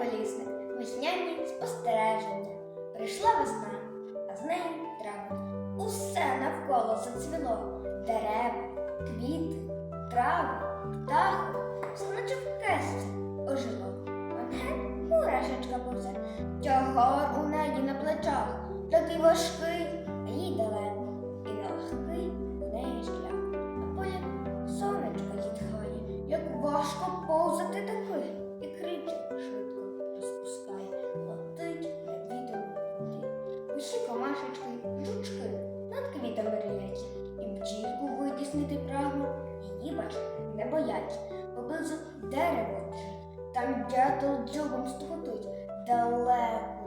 колісник, весняні спостереження. Прийшла весна, а з нею травень. Усе навколо зацвіло. Дерева, квіти, трави, птахи, Сонечок кесті ожило. Мене мурашечка повзе, тягар у неї на плечах, такий важкий, бджілку прагну, її бач, не боять, поблизу дерево. Там дятел дзьобом стукотить, далеко,